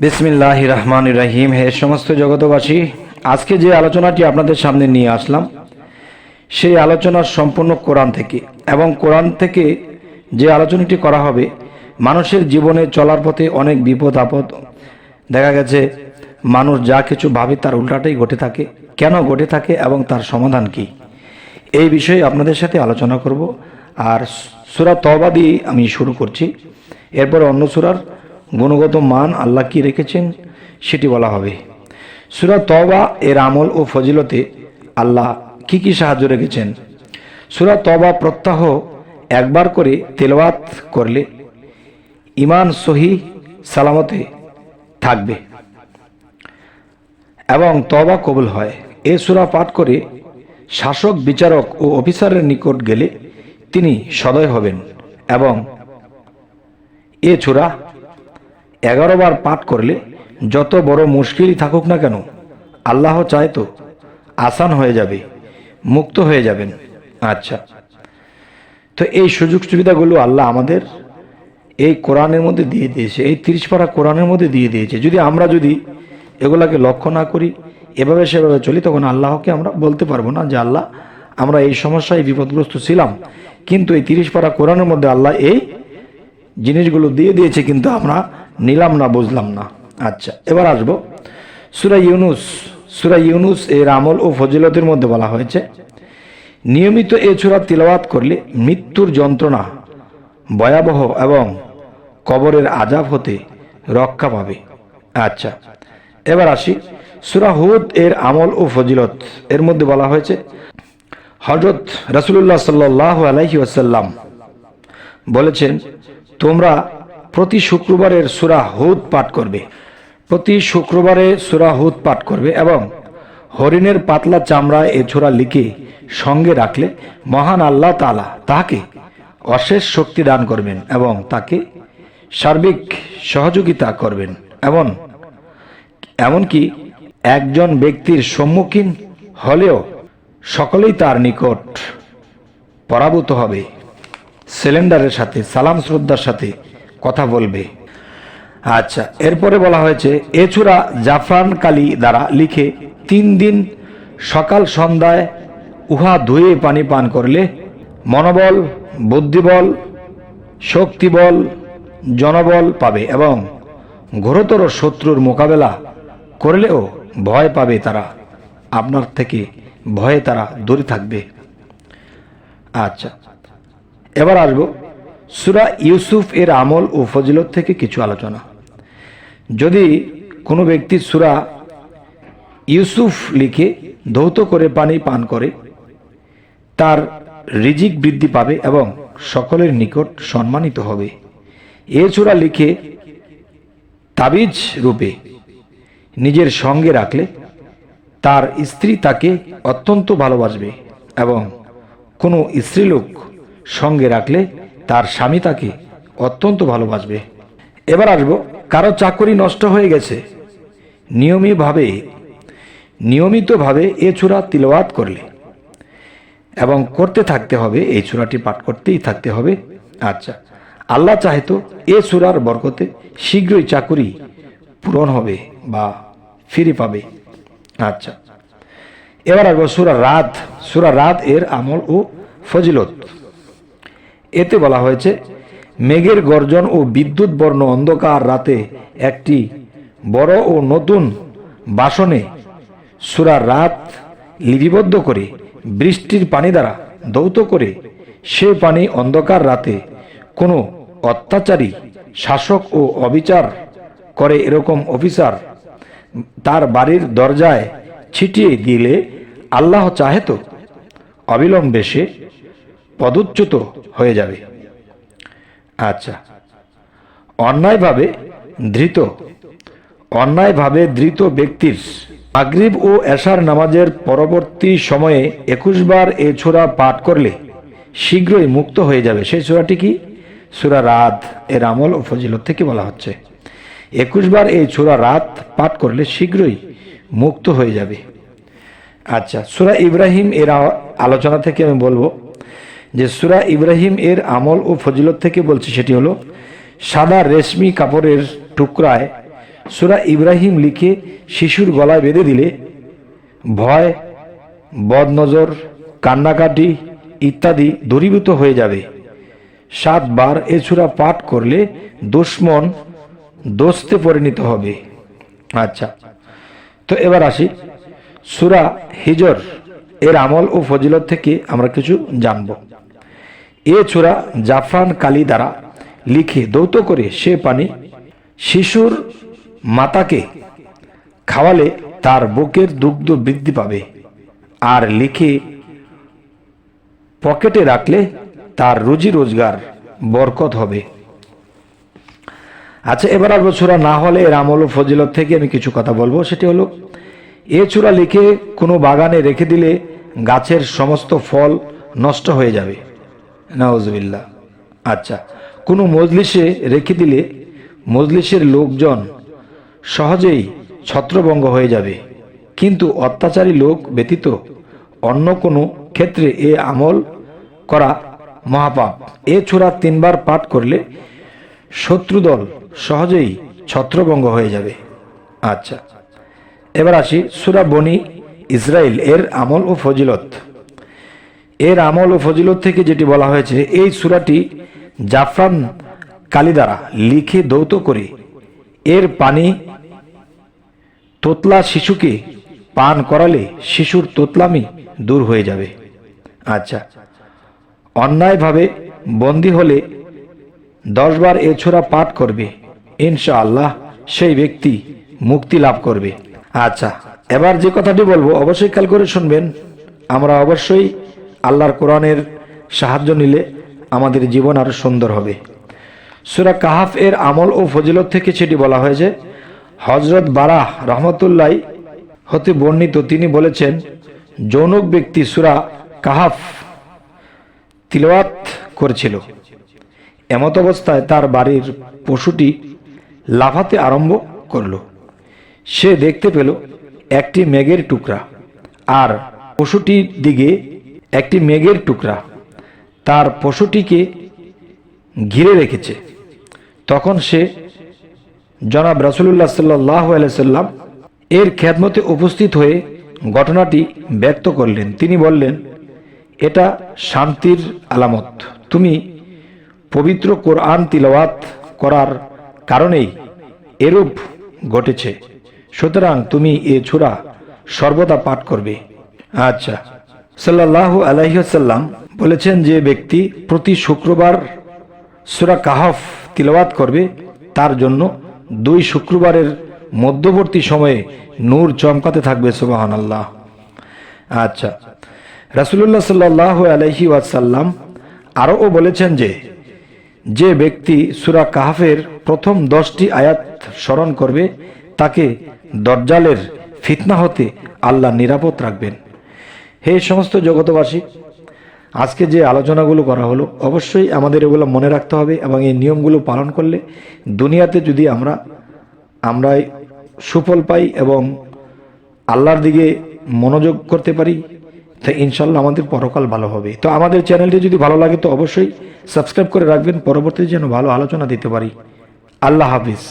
বিসমিল্লাহ রহমান রাহিম। হে সমস্ত জগতবাসী আজকে যে আলোচনাটি আপনাদের সামনে নিয়ে আসলাম, সেই আলোচনার সম্পূর্ণ কোরআন থেকে এবং কোরআন থেকে যে আলোচনাটি করা হবে, মানুষের জীবনে চলার পথে অনেক বিপদ, আপদ। দেখা গেছে, মানুষ যা কিছু ভাবে তার উল্টাটাই ঘটে থাকে। কেন ঘটে থাকে এবং তার সমাধান কি? এই বিষয়ে আপনাদের সাথে আলোচনা করব। আর সুরা তবা দিয়ে আমি শুরু করছি। এরপর অন্য সুরার গুণগত মান আল্লাহ কি রেখেছেন? সেটি বলা হবে। সুরা তবা এর আমল ও ফজিলতে আল্লাহ কি কি সাহায্য রেখেছেন? সুরা তবা প্রত্যাহ একবার করে তেলাওয়াত করলে ইমান সহি সালামতে থাকবে এবং তবা কবুল হয়। এ সুরা পাঠ করে শাসক, বিচারক ও অফিসারের নিকট গেলে তিনি সদয় হবেন এবং এ চূড়া এগারো বার পাঠ করলে যত বড় মুশকিলই থাকুক না কেন, আল্লাহ চায় তো আসান হয়ে যাবে, মুক্ত হয়ে যাবেন। আচ্ছা। তো এই সুযোগ সুবিধাগুলো আল্লাহ আমাদের এই কোরআনের মধ্যে দিয়ে দিয়েছে, এই তিরিশ পারা কোরআনের মধ্যে দিয়ে দিয়েছে। যদি আমরা যদি এগুলাকে লক্ষ্য না করি, এভাবে সেভাবে চলি, তখন আল্লাহকে আমরা বলতে পারব না যে আল্লাহ, আমরা এই সমস্যায় বিপদগ্রস্ত ছিলাম। কিন্তু এই তিরিশ পারা কোরআনের মধ্যে আল্লাহ এই জিনিসগুলো দিয়ে দিয়েছে, কিন্তু আমরা নিলাম না, বুঝলাম না। আচ্ছা এবার আসব। সুরা ইউনুস সুরা ইউনুস এর আমল ও ফজিলতের মধ্যে বলা হয়েছে, নিয়মিত এ চূড়া তিলাওয়াত করলে মৃত্যুর যন্ত্রণা ভয়াবহ এবং কবরের আজাব হতে রক্ষা পাবে। আচ্ছা এবার আসি। সুরা হুদ এর আমল ও ফজিলত এর মধ্যে বলা হয়েছে হজরত রসুল্লাহ সাল্লাহ আলাইহি আসাল্লাম বলেছেন, তোমরা প্রতি শুক্রবারের সুরা হুদ পাঠ করবে। প্রতি শুক্রবারে সুরা হুদ পাঠ করবে এবং হরিণের পাতলা চামড়ায় এ ছোড়া লিখে সঙ্গে রাখলে মহান আল্লাহ তালা তাকে অশেষ শক্তি দান করবেন এবং তাকে সার্বিক সহযোগিতা করবেন। এমন, এমনকি একজন ব্যক্তির সম্মুখীন হলেও সকলেই তার নিকট পরাভূত হবে। সিলিন্ডারের সাথে, সালাম শ্রদ্ধার সাথে কথা বলবে। আচ্ছা এরপরে বলা হয়েছে এছুড়া জাফরান কালি দ্বারা লিখে তিন দিন সকাল সন্ধ্যায় উহা ধুয়ে পানি পান করলে মনোবল, বুদ্ধিবল, শক্তিবল, জনবল পাবে এবং ঘোরতর শত্রুর মোকাবেলা করলেও ভয় পাবে তারা। আপনার থেকে ভয়ে তারা দূরে থাকবে। আচ্ছা এবার আসব সুরা ইউসুফ এর আমল ও ফজিলত থেকে কিছু আলোচনা। যদি কোনো ব্যক্তি সুরা ইউসুফ লিখে ধৌত করে পানি পান করে, তার রিজিক বৃদ্ধি পাবে এবং সকলের নিকট সম্মানিত হবে। এ চূড়া লিখে তাবিজ রূপে নিজের সঙ্গে রাখলে তার স্ত্রী তাকে অত্যন্ত ভালোবাসবে এবং কোনো স্ত্রীলোক সঙ্গে রাখলে তার স্বামী তাকে অত্যন্ত ভালোবাসবে। এবার আসব, কারও চাকরি নষ্ট হয়ে গেছে। নিয়মিতভাবে নিয়মিতভাবে এ চূড়া তিলওয়াত করলে। এবং করতে থাকতে হবে, এই চূড়াটি পাঠ করতেই থাকতে হবে। আচ্ছা আল্লাহ চাহে তো এ চূড়ার বরকতে শীঘ্রই চাকুরি পূরণ হবে বা ফিরে পাবে। আচ্ছা এবার আসব সুরা রাত। সুরা রাত এর আমল ও ফজিলত। এতে বলা হয়েছে, মেঘের গর্জন ও বিদ্যুৎ বর্ণ অন্ধকার রাতে একটি বড় ও নতুন বাসনে সুরা রাত লিপিবদ্ধ করে বৃষ্টির পানি দ্বারা দৌত করে সে পানি অন্ধকার রাতে কোনো অত্যাচারী, শাসক ও অবিচার করে এরকম অফিসার তার বাড়ির দরজায় ছিটিয়ে দিলে আল্লাহ চাহে তো। অবিলম্বে সে পদচ্যুত হয়ে যাবে। আচ্ছা। অন্যায়ভাবে ধৃত। অন্যায়ভাবে ধৃত ব্যক্তির আগ্রিব ও এশার নামাজের পরবর্তী সময়ে একুশ বার এ ছোড়া পাঠ করলে শীঘ্রই মুক্ত হয়ে যাবে। সেই ছোড়াটি কি? সুরা রাত। এর আমল ও ফজিলত থেকে বলা হচ্ছে। একুশ বার এই ছোড়া রাত পাঠ করলে শীঘ্রই মুক্ত হয়ে যাবে। আচ্ছা সুরা ইব্রাহিম এর আলোচনা থেকে আমি বলব যে সুরা ইব্রাহিম এর আমল ও ফজিলত থেকে বলছি সেটি হলো, সাদা রেশমি কাপড়ের টুকরায় সুরা ইব্রাহিম লিখে শিশুর গলায় বেঁধে দিলে, ভয়, বদনজর, কান্নাকাটি ইত্যাদি দূরীভূত হয়ে যাবে। সাতবার এ সুরা পাঠ করলে দুশ্মন দোস্তে পরিণত হবে। আচ্ছা তো এবার আসি। সুরা হিজর এর আমল ও ফজিলত থেকে আমরা কিছু জানব। এ চূড়া জাফরান কালি দ্বারা লিখে দৌত করে সে পানি শিশুর মাতাকে খাওয়ালে তার বুকের দুগ্ধ বৃদ্ধি পাবে আর লিখে পকেটে রাখলে তার রুজি রোজগার বরকত হবে। আচ্ছা এবার আসব চূড়া না হলে এর আমল ফজিলত থেকে আমি কিছু কথা বলব। সেটি হলো, এ চূড়া লিখে কোনো বাগানে রেখে দিলে গাছের সমস্ত ফল নষ্ট হয়ে যাবে। নওয়াজবিল্লা আচ্ছা কোনো মজলিসে রেখে দিলে মজলিসের লোকজন সহজেই ছত্রভঙ্গ হয়ে যাবে। কিন্তু অত্যাচারী লোক ব্যতীত অন্য কোনো ক্ষেত্রে এ আমল করা মহাপাপ। এ ছোড়া তিনবার পাঠ করলে শত্রুদল সহজেই ছত্রভঙ্গ হয়ে যাবে। আচ্ছা এবার আসি সুরা বনি ইসরায়েল এর আমল ও ফজিলত। এর আমল ও ফজিলত থেকে যেটি বলা হয়েছে, এই সুরাটি জাফরান কালি দ্বারা লিখে দৌত করে এর পানি তোতলা শিশুকে পান করালে শিশুর তোতলামি দূর হয়ে যাবে। আচ্ছা অন্যায়ভাবে বন্দী হলে দশবার এ ছোড়া পাঠ করবে, ইনশাআল্লাহ সেই ব্যক্তি মুক্তি লাভ করবে। আচ্ছা এবার যে কথাটি বলব, অবশ্যই খেয়াল করে শুনবেন। আমরা অবশ্যই আল্লাহর কোরআনের সাহায্য নিলে আমাদের জীবন আরও সুন্দর হবে। সুরা কাহাফ এর আমল ও ফজিলত থেকে সেটি বলা হয়েছে হজরত বারাহ রহমতুল্লাহ হতে বর্ণিত, তিনি বলেছেন, যৌনক ব্যক্তি সুরা কাহাফ তিলওয়াত করেছিল, এমত অবস্থায় তার বাড়ির পশুটি লাফাতে আরম্ভ করল। সে দেখতে পেল একটি মেঘের টুকরা, আর পশুটির দিকে একটি মেঘের টুকরা। তার পশুটিকে ঘিরে রেখেছে। তখন সে জনাব রাসুল্লাহ সাল্লাহ সাল্লাম এর খ্যাতমতে উপস্থিত হয়ে ঘটনাটি ব্যক্ত করলেন। তিনি বললেন, এটা শান্তির আলামত। তুমি পবিত্র কোরআন তিলওয়াত করার কারণেই এরূপ ঘটেছে। সুতরাং তুমি এ ছোড়া সর্বদা পাঠ করবে। আচ্ছা। সাল্লাহ আলাইসাল্লাম বলেছেন যে ব্যক্তি প্রতি শুক্রবার সুরা কাহফ তিলওয়াত করবে, তার জন্য দুই শুক্রবারের মধ্যবর্তী সময়ে নূর চমকাতে থাকবে সুবাহান আল্লাহ আচ্ছা রাসুল্লাহ সাল্লাহ আলহি ওয়াসাল্লাম আরও বলেছেন যে যে ব্যক্তি সুরা কাহাফের প্রথম দশটি আয়াত স্মরণ করবে, তাকে দরজালের ফিতনা হতে আল্লাহ নিরাপদ রাখবেন। হে সমস্ত জগতবাসী, আজকে যে আলোচনাগুলো করা হলো, অবশ্যই আমাদের এগুলো মনে রাখতে হবে এবং এই নিয়মগুলো পালন করলে দুনিয়াতে যদি আমরা আমরা সুফল পাই এবং আল্লাহর দিকে মনোযোগ করতে পারি, তো ইনশাল্লাহ আমাদের পরকাল ভালো হবে। তো আমাদের চ্যানেলটি যদি ভালো লাগে তো অবশ্যই সাবস্ক্রাইব করে রাখবেন। পরবর্তীতে যেন ভালো আলোচনা দিতে পারি। আল্লাহ হাফিজ।